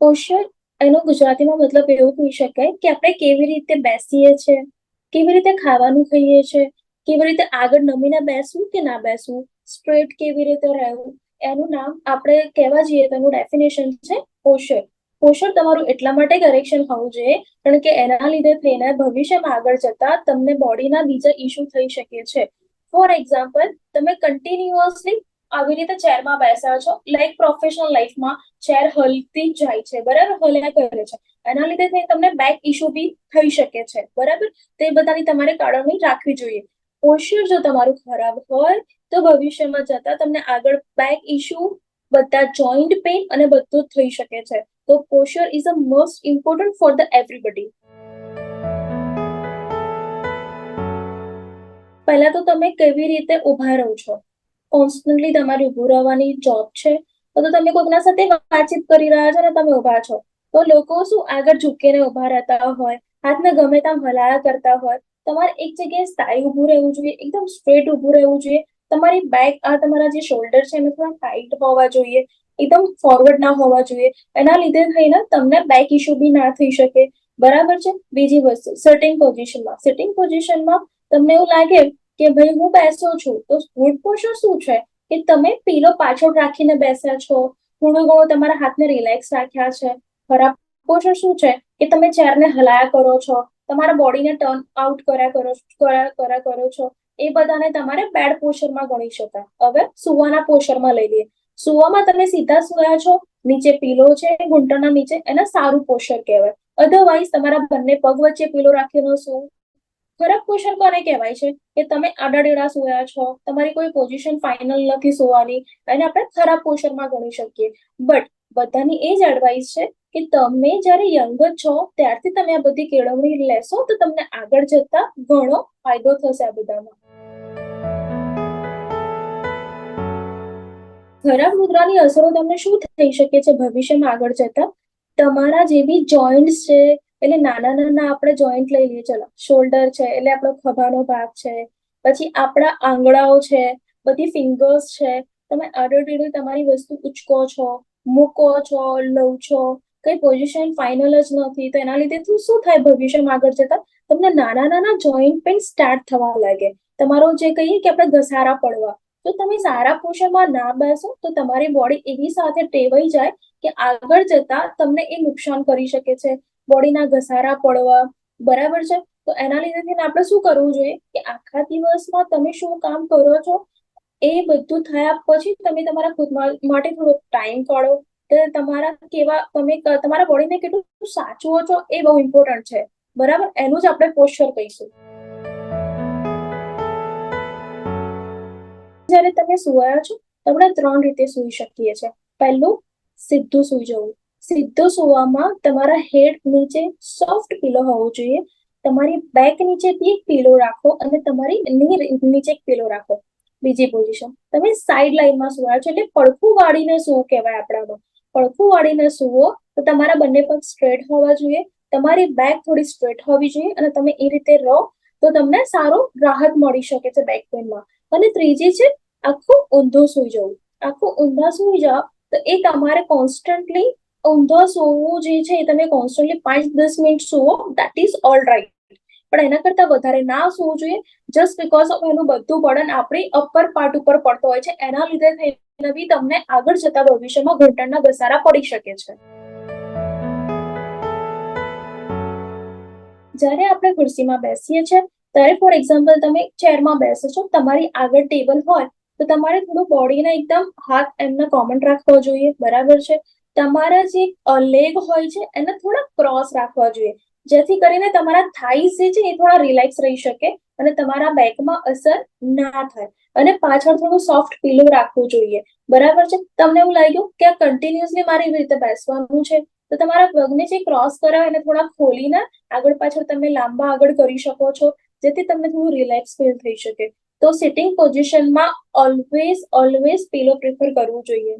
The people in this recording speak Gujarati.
પોશ્ચર એનો ગુજરાતીમાં મતલબ એવો કહી શકાય કે આપણે કેવી રીતે બેસીએ છીએ કેવી રીતે ખાવાનું ખાઈએ છીએ કેવી રીતે આગળ નમીને બેસવું કે ના બેસવું સ્ટ્રેટ કેવી રીતે રહેવું, એનું નામ આપણે કહેવા જઈએ તો એનું ડેફિનેશન છે પોષણ. પોષણ તમારું એટલા માટે કરેક્શન હોવું જોઈએ, કારણ કે એના લીધે થઈને ભવિષ્યમાં આગળ જતા તમને બોડીના બીજા ઇસ્યુ થઈ શકે છે. ફોર એક્ઝામ્પલ તમે કન્ટિન્યુઅસલી આવી રીતે ચેરમાં બેસા છો. લાઈક પ્રોફેશનલ લાઈફમાં ચેર હલતી જાય છે. બરાબર? હલ્યા કરે છે. એના લીધે તમને બેક ઇશ્યુ બી થઈ શકે છે. બરાબર? તે બધાની તમારે કાળવણી રાખવી જોઈએ. પોશ્ચર જો તમારું ખરાબ હોય, તો ભવિષ્યમાં જતા તમને આગળ બેક ઇશ્યુ બધા જોઈન્ટ પેઇન અને બધું થઈ શકે છે. તો posture is a most important for the everybody પહેલા તો તમે કેવી રીતે ઊભા રહો છો? કોન્સ્ટન્ટલી તમારી ઉભું રહેવાની જોબ છે, તો તમે કોઈકના સાથે વાતચીત કરી રહ્યા છો ને તમે ઊભા છો, તો લોકો શું આગળ ઝૂકીને ઊભા રહેતા હોય, હાથને ગમે તેમ હલાયા કરતા હોય, તમારે એક જગ્યાએ સ્થાયી ઉભું રહેવું જોઈએ, એકદમ સ્ટ્રેટ ઉભું રહેવું જોઈએ, તમારી બેક આ તમારા જે શોલ્ડર છે એને થોડા ટાઈટ હોવા જોઈએ, એકદમ ફોરવર્ડ ના હોવા જોઈએ, એના લીધે થઈને તમને બેક ઇશ્યુ બી ના થઈ શકે, બરાબર છે? બીજી વસ્તુ સિટિંગ પોઝિશનમાં સિટિંગ પોઝિશનમાં તમને એવું લાગે કે ભાઈ હું બેસો છું, તો ફૂડ પોષણ શું છે? કે તમે પીલો પાછળ રાખીને બેસ્યા છો થોડું ઘણું તમારા હાથને રિલેક્સ રાખ્યા છે. ખરાબ પોષણ શું છે? કે તમે ચેરને હલાયા કરો છો, તમારા બોડીને ટર્ન આઉટ કર્યા કરો કર્યા કરો છો. એ બધાને તમારે બેડ પોસ્ચરમાં ગણી શકાય. હવે સુવાના પોસ્ચરમાં લઈ લઈએ. સુવામાં તમે સીધા સુયા છો, નીચે પીલો છે ઘૂંટણના નીચે, એને સારું પોસ્ચર કહેવાય. અધરવાઇઝ તમારા બંને પગ વચ્ચે પીલો રાખીને શું ખરાબ ક્વેશ્ચન કોને કહેવાય છે? કે તમે આડાડેડા સોયા છો, તમારી કોઈ પોઝિશન ફાઇનલ નથી સોવાની, એને આપણે ખરાબ પોસ્ચરમાં ગણી શકીએ. બટ બધાની એ જ એડવાઇસ છે કે તમે જ્યારે યંગ છો, ત્યારથી તમે આ બધી કેળવણી લેશો, તો તમને આગળ જતા ઘણો ફાયદો થશે આ બધામાં. ખરાબ મુદ્રાની અસરો તમને શું થઈ શકે છે ભવિષ્યમાં આગળ જતા? તમારા જે બી જોઈન્ટ્સ છે એટલે નાના નાના આપણે જોઈન્ટ લઈ લઈએ, ચલો. શોલ્ડર છે, એટલે આપણો ખભાનો ભાગ છે. પછી આપણા આંગળાઓ છે, બધી ફિંગર્સ છે. તમે આડોડીડું તમારી વસ્તુ ઉચકો છો, મૂકો છો, લઉં છો, કઈ પોઝિશન ફાઇનલ જ નથી, તો એના લીધે શું થાય ભવિષ્યમાં આગળ જતા? તમને નાના નાના જોઈન્ટ પેન સ્ટાર્ટ થવા લાગે. તમારો જે કહીએ કે આપણે ઘસારા પડવા. તો તમે સારા પોષણમાં ના બેસો, તો તમારી બોડી એવી સાથે ટેવાઈ જાય કે આગળ જતા તમને એ નુકસાન કરી શકે છે. બોડીના ઘસારા પડવા, બરાબર છે? તો એના લીધે આપણે શું કરવું જોઈએ? કે આખા દિવસમાં તમે શું કામ કરો છો? એ બધું થયા પછી તમે તમારા ખુદ માટે થોડો ટાઈમ કાઢો. તમારા કેવા, તમે તમારા બોડીને કેટલું સાચવો છો એ બહુ ઇમ્પોર્ટન્ટ છે. બરાબર? એનું જ આપણે પોસ્ચર કહીશું. જ્યારે તમે સુવાયા છો આપણે ત્રણ રીતે સુઈ શકીએ છીએ. પહેલું, સીધું સુઈ જવું. સીધું સુવામાં તમારા હેડ નીચે સોફ્ટ પીલો હોવો જોઈએ. તમારી બેક નીચે બી એક પીલો રાખો અને તમારી નીચે એક પીલો રાખો. બીજી પોઝિશન તમે સાઈડ લાઈનમાં સુવા છો એટલે પડખું વાળીને સુવું કહેવાય આપણામાં. પડખું વાળીને સુવો તો તમારા બંને પગ સ્ટ્રેટ હોવા જોઈએ. તમારી બેક થોડી સ્ટ્રેટ હોવી જોઈએ અને તમે એ રીતે રહો તો તમને સારો રાહત મળી શકે છે બેક પેનમાં અને ત્રીજી છે આખું ઊંધું સુઈ જવું. આખું ઊંધા સુઈ જાઓ તો એ તમારે કોન્સ્ટન્ટલી ઊંધો સોવું જે છે એ તમે કોન્સ્ટન્ટલી પાંચ, દસ મિનિટ સુવો દેટ ઇઝ ઓલ રાઈટ પણ એના કરતા વધારે ના સુવું જોઈએ જસ્ટ બીકોઝ ઓફ એનું બધું બળન આપણી અપર પાર્ટ ઉપર પડતો હોય છે, એના લીધે થઈને બી તમને આગળ જતા ભવિષ્યમાં ઘૂંટણના ઘસારા પડી શકે છે. જ્યારે આપણે ખુરશીમાં બેસીએ છીએ, ત્યારે ફોર એક્ઝામ્પલ તમે ચેરમાં બેસો છો, તમારી આગળ ટેબલ હોય, તો તમારે થોડું બોડીને એકદમ હાથ એમને કોમન રાખવો જોઈએ, બરાબર છે? તમારા જે લેગ હોય છે, એને થોડા ક્રોસ રાખવા જોઈએ. જેથી કરીને તમારા થાઈસ જે છે એ થોડા રિલેક્સ રહી શકે અને તમારા બેકમાં અસર ના થાય. અને પાછળ થોડું સોફ્ટ પીલો રાખવું જોઈએ. બરાબર છે? તમને એવું લાગ્યું કે આ કન્ટિન્યુઅસલી મારે એવી રીતે બેસવાનું છે? તો તમારા પગને જે ક્રોસ કરાવે એને થોડા ખોલીને આગળ પાછળ તમે લાંબા આગળ કરી શકો છો, જેથી તમને થોડું રિલેક્સ ફીલ થઈ શકે. તો સિટિંગ પોઝિશનમાં ઓલવેઝ ઓલવેઝ પીલો પ્રિફર કરવું જોઈએ.